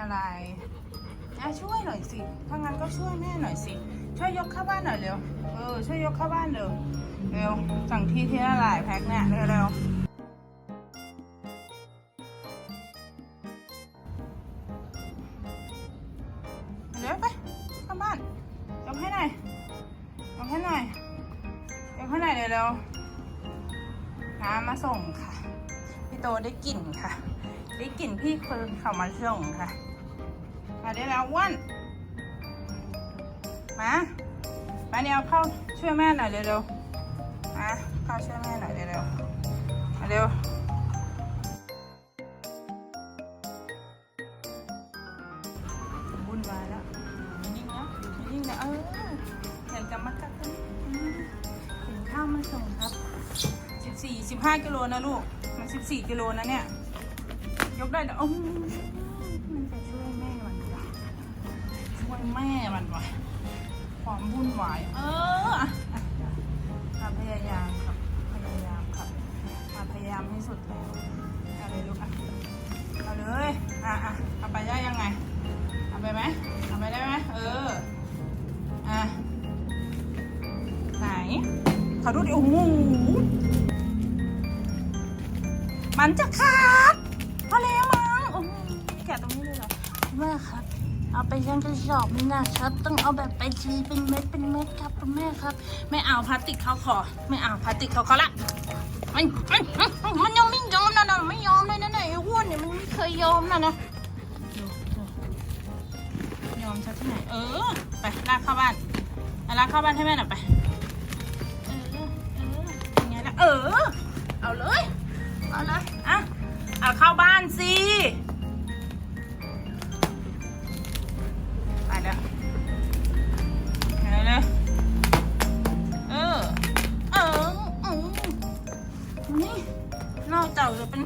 อะไรอะช่วยหน่อยสิ ถ้างั้นก็ช่วยแม่หน่อยสิ ช่วยยกเข้าบ้านหน่อยเร็ว เออ ช่วยยกเข้าบ้านเร็ว เร็ว สั่งที่ที่ละหลายแพ็คเนี่ยเร็วเร็วเร็วไปเข้าบ้านยกให้หน่อยยกให้หน่อยยกให้หน่อยเร็วเร็วน้ำมาส่งค่ะ พี่โตได้กลิ่นค่ะ ได้กลิ่นพี่คนเขามาส่งค่ะ มาได้แล้วอ้วนมามาเนี่ยเอาเข้าช่วยแม่หน่อยเร็วๆมาเข้าช่วยแม่หน่อยเร็วๆมาเร็ววุ่นวายแล้วนิ่งๆนะนิ่งๆนะเอออยากจะมากัดกันอืมถึงข้าวมาส่งครับสิบสี่สิบห้ากิโลนะลูกมันสิบสี่กิโลนะเนี่ย ยกได้แต่โอ้ แม่มันวะความวุ่นวาย เอออะพยายามครับ พยายามครับอะพยายามให้สุดเลยเอาเลยลูกอะเอาเลย อะอะเอาไปได้ยังไง เอาไปไหมเอาไปได้ไหมเออ อะ ไหนขอดูดิโอ้โหมันจะขาดพอแล้วมั้งโอ้แกะตรงนี้เลยเหรอแม่ครับ เอาไปยังกระสอบนี่นะครับ ต้องเอาแบบไปชีเป็นเม็ดเป็นเม็ดครับคุณแม่ครับ ไม่เอาพลาสติกเขาคอไม่เอาพลาสติกเขาคอละมันมันมันมันยังไม่ยอมนะนะไม่ยอมเลยนะไอ้อ้วนเนี่ยมันไม่เคยยอมนะนะยอมชักที่ไหนเออไปลากเข้าบ้านเอาลากเข้าบ้านให้แม่หน่อยไปเออเออยังไงล่ะเออเอาเลยเอาเลยอะเอาเข้าบ้านสิ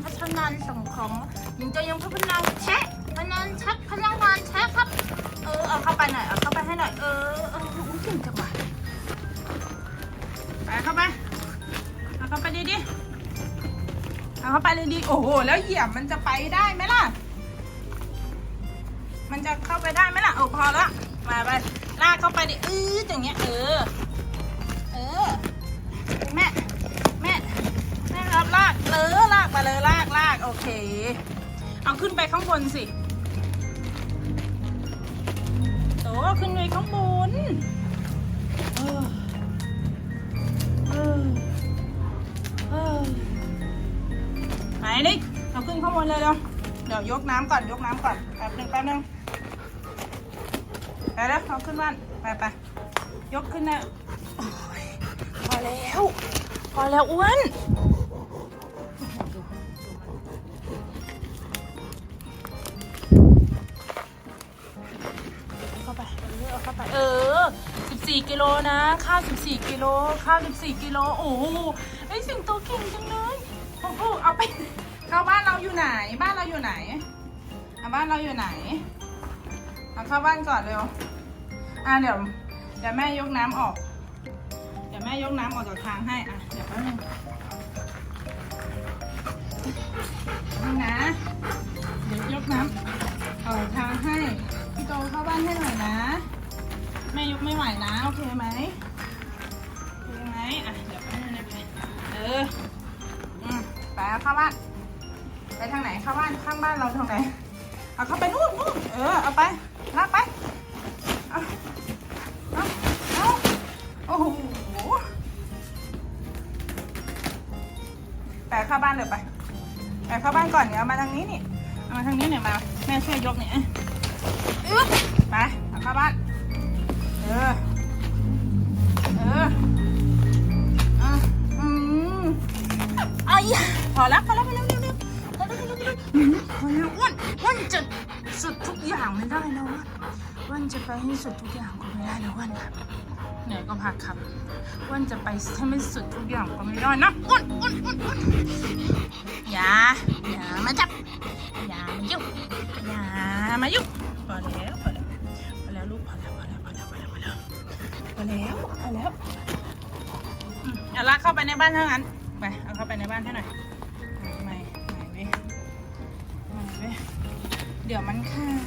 พัฒนานส่งของยังจะยังพัฒนาแชะพนันชักพนักงานแชะครับ เออเอาเข้าไปหน่อยเอาเข้าไปให้หน่อยเออเอออุ้ยเก่งจังวะไปเข้าไปเอาเข้าไปดีๆเอาเข้าไปเลยดีโอ้โหแล้วเหยียบมันจะไปได้ไหมล่ะ มันจะเข้าไปได้ไหมล่ะโอ้พอละมาไปลากเข้าไปดิอืออย่างเงี้ยเออ ครับลากเลอลากไปเลยลากลากโอเค เอาขึ้นไปข้างบนสิโตขึ้นไปข้างบนเออเออเออไหนนี่เอาขึ้นข้างบนเลยเร็วเดี๋ยวยกน้ำก่อนยกน้ำก่อนแป๊บหนึงแป๊บหนึงไปแล้วเอาขึ้นบ้านไปไปยกขึ้นนะพอแล้ว พอแล้วอ้วน เออ 14 กิโลนะ ข้าว 14 กิโล ข้าว 14 กิโล โอ้โหไอสิงโตเก่งจังเลย โอ้โห เอาไปเข้าบ้านเราอยู่ไหน บ้านเราอยู่ไหนอะบ้านเราอยู่ไหนเอาเข้าบ้านก่อนเร็ว อะเดี๋ยวเดี๋ยวแม่ยกน้ำออก เดี๋ยวแม่ยกน้ำออกจากทางให้ อะ เดี๋ยวแป๊บนึงนี่นะ เดี๋ยวยกน้ำออกทางให้ พี่โตเข้าบ้านให้หน่อยนะ แม่ยกไม่ไหวนะโอเคไหมโอเคไหมอะเดี๋ยวแป๊บนึงนะเอออืมไปเอาเข้าบ้านไปทางไหนเข้าบ้านข้างบ้านเราทางไหนเอาเข้าไปนู่นนู่นเออเอาไปลากไปเอาเอาเอาโอ้โหไปเข้าบ้านเลยไปไปเข้าบ้านก่อนเดี๋ยวเอามาทางนี้นี่เอามาทางนี้หน่อยมาแม่ช่วยยกเนี่ยอึ๊บไปเอาเข้าบ้าน เออ เอออะอืมไอ้ยพอแล้วพอแล้วพอแล้วเร็วเร็วพอแล้วพอแล้วพอแล้วอืมพอแล้วอ้วนอ้วนจะสุดทุกอย่างไม่ได้นะอ้วนอ้วนจะไปให้สุดทุกอย่างก็ไม่ได้นะอ้วนนะเหนื่อยก็พักครับอ้วนจะไปให้ไม่สุดทุกอย่างก็ไม่ได้นะอ้วนอ้วนอ้วนอ้วนอย่าอย่ามาจับอย่ามายุ่งอย่ามายุ่งพอแล้วพอแล้วพอแล้วลูกพอแล้ว พอแล้วพอแล้วอืมเอาลากเข้าไปในบ้านเท่านั้นไปเอาเข้าไปในบ้านให้หน่อยไม่ไม่ไม่เว้ยไม่เว้เดี๋ยวมันขาด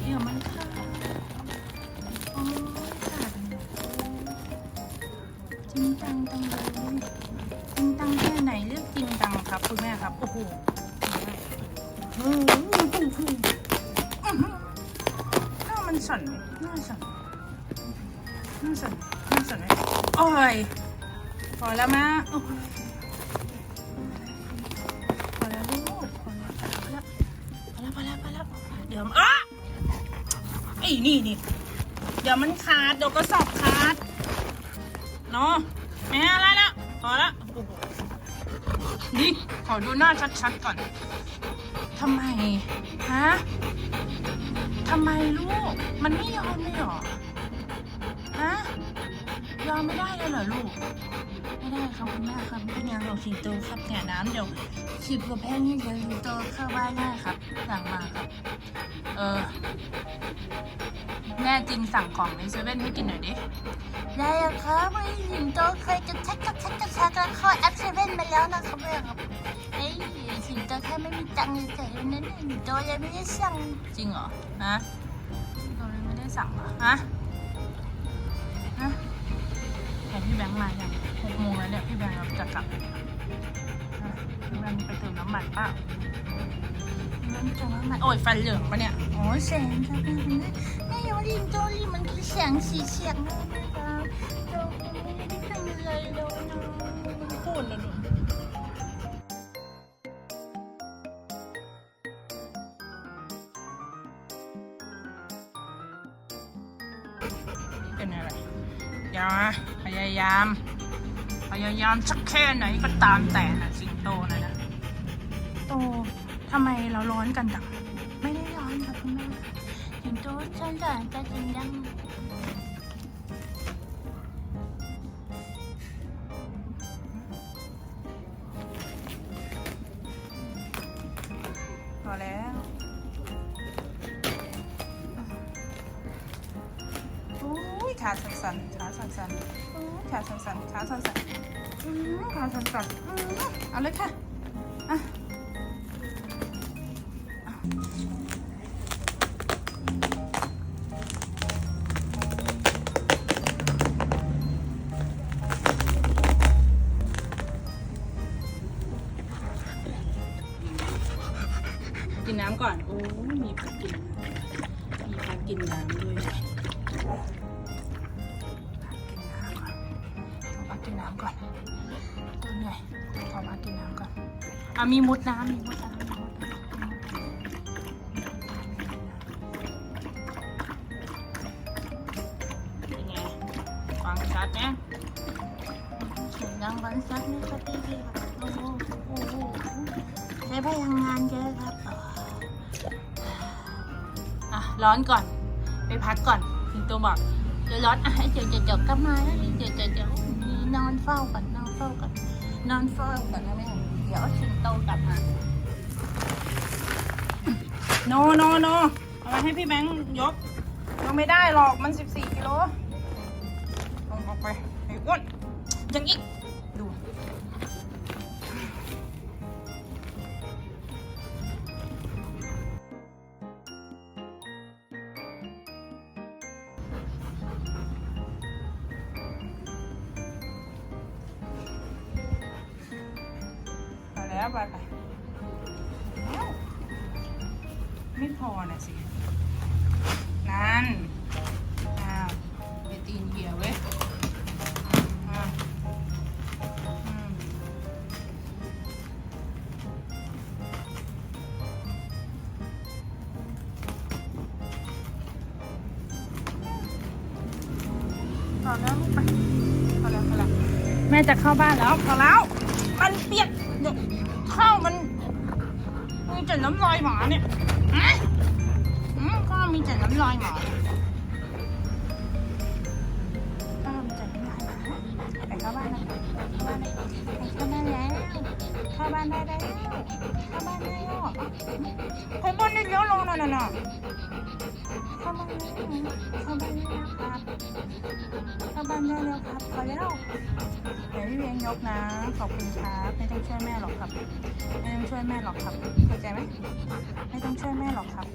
เดี๋ยวมันขาดโอ้ยขาดจริงจังจังเลยจริงจังแค่ไหนเลือกจริงจังครับคุณแม่ครับโอ้โหอืมอืมอืมอืมอืมหน้ามันสั่นไหมหน้าสั่นหน้าสั่นหน้าสั่นไหมโอ้ยพอแล้วมะโอ้ยพอแล้วลูกพอแล้วพอแล้วพอแล้วพอแล้วพอแล้วเดี๋ยวอะไอ้นี่นี่เดี๋ยวมันขาดเดี๋ยวก็สอบขาดเนาะแม่อะไรแล้วพอแล้วโอ้โหนี่ขอดูหน้าชัดๆก่อนทำไมฮะทำไมลูก มันไม่ยอมเลยหรอ ยอมไม่ได้เลยเหรอลูก ไม่ได้ครับคุณแม่ครับพี่ยังของสิงโตครับแก่น้ำเดี๋ยวสิบกว่าแพงนี่เดี๋ยวสิงโตเข้าบ้านได้ครับ สั่งมาครับ เออ แน่จริงสั่งของในเซเว่นให้กินหน่อยดิ ได้ครับวันนี้สิงโตเคยจะแท็กกระแท็กกระแท็กแล้วเข้าแอปเซเว่นมาแล้วนะครับแม่ครับเอ้สิงโตแค่ไม่มีตังค์เฉยๆวันนั้นน่ะสิงโตยังไม่ได้สั่งจริงเหรอฮะเราเลยไม่ได้สั่งเหรอฮะ พี่แบงค์มาอย่างหกโมงแล้วเนี่ยพี่แบงค์จะกลับพี่แบงค์ไปเติมน้ำมันเปล่าพี่แบงค์เติมน้ำมันโอ้ยฟันเหลืองปะเนี่ยโอ้แสงครับแม่คุณแม่ยังสิงโตนี่มันคือแสงสีเสียงนะครับเราไม่ได้ทำอะไรเลยนะพูดแล้วดูเป็นอะไร อย่าพยายาม พยายามสักแค่ไหนก็ตามแต่นะสิงโตนะนะโตทำไมเราร้อนกันจังไม่ได้ร้อนครับคุณแม่สิงโตฉันจะจะจริงดังพอแล้ว อุ้ยขาสั่นๆขาสั่นๆอุ๊ยขาสั่นๆขาสันๆอื้อขาสันๆอื้อเอาเลยค่ะอะกินน้ำก่อน โอ้ มีพักกิน มีพักกินน้ำด้วย อะมีมุดน้ำมีมุดน้ำมีมุดน้ำเป็นไงฟังชัดไหมเสียงดังวันซักนี่ครับพี่พี่ครับโอ้โหโอ้โหใช้พลังงานเยอะครับอะร้อนก่อน ไปพักก่อนถึงตัวบอกเดี๋ยวร้อนอะเดี๋ยวเดี๋ยวกลับมาแล้วเดี๋ยวเดี๋ยวเดี๋ยวนี่นอนเฝ้าก่อนนอนเฝ้าก่อนนอนเฝ้าก่อนนะแม่ เดี๋ยวสิงโตกลับมาโนโนโนเอามาให้พี่แบงค์ยกยกไม่ได้หรอกมัน 14กิโลลงออกไปไอ้อ้วนยังอีก แล้วไปไปแล้วไม่พอนะสิ นั่นอ้าวไปตีนเหยียบเว้ยอะอืมพอแล้วลูกไปพอแล้วพอแล้วแม่จะเข้าบ้านแล้วพอแล้ว มันเปียก มีแต่น้ำลายหมาเนี่ยอืมข้ามีแต่น้ำลายหมาข้ามีแต่น้ำลายหมาไปเข้าบ้านนะเข้าบ้านได้แล้วเข้าบ้านได้แล้วเข้าบ้านได้แล้วเข้าบ้านได้แล้วลงน่ะน่ะน่ะเข้าบ้านได้แล้วเข้าบ้านได้แล้วครับเข้าบ้านได้แล้วครับพอแล้วเดี๋ยว พี่เพียงยกนะ ขอบคุณครับไม่ต้องช่วยแม่หรอกครับ ไม่ต้องช่วยแม่หรอกครับเข้าใจไหมไม่ต้องช่วยแม่หรอกครับ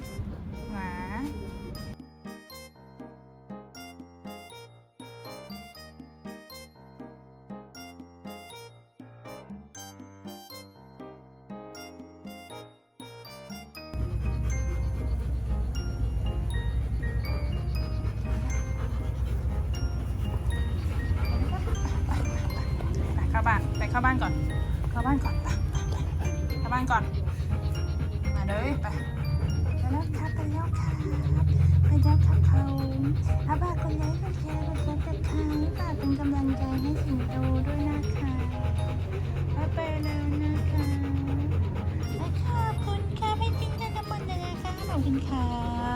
เข้าบ้านก่อน เข้าบ้านก่อนไปไปไปเข้าบ้านก่อน มาเลยไปไปแล้วครับไปแล้วครับไปแล้วครับเขาอาบ้าคนไหนคนแชร์คนแชร์กันค่ะฝากเป็นกำลังใจให้สิงโตด้วยนะคะแล้วไปแล้วนะคะและขอบคุณค่ะให้ทิ้งกันทั้งหมดเลยนะคะขอบคุณค่ะ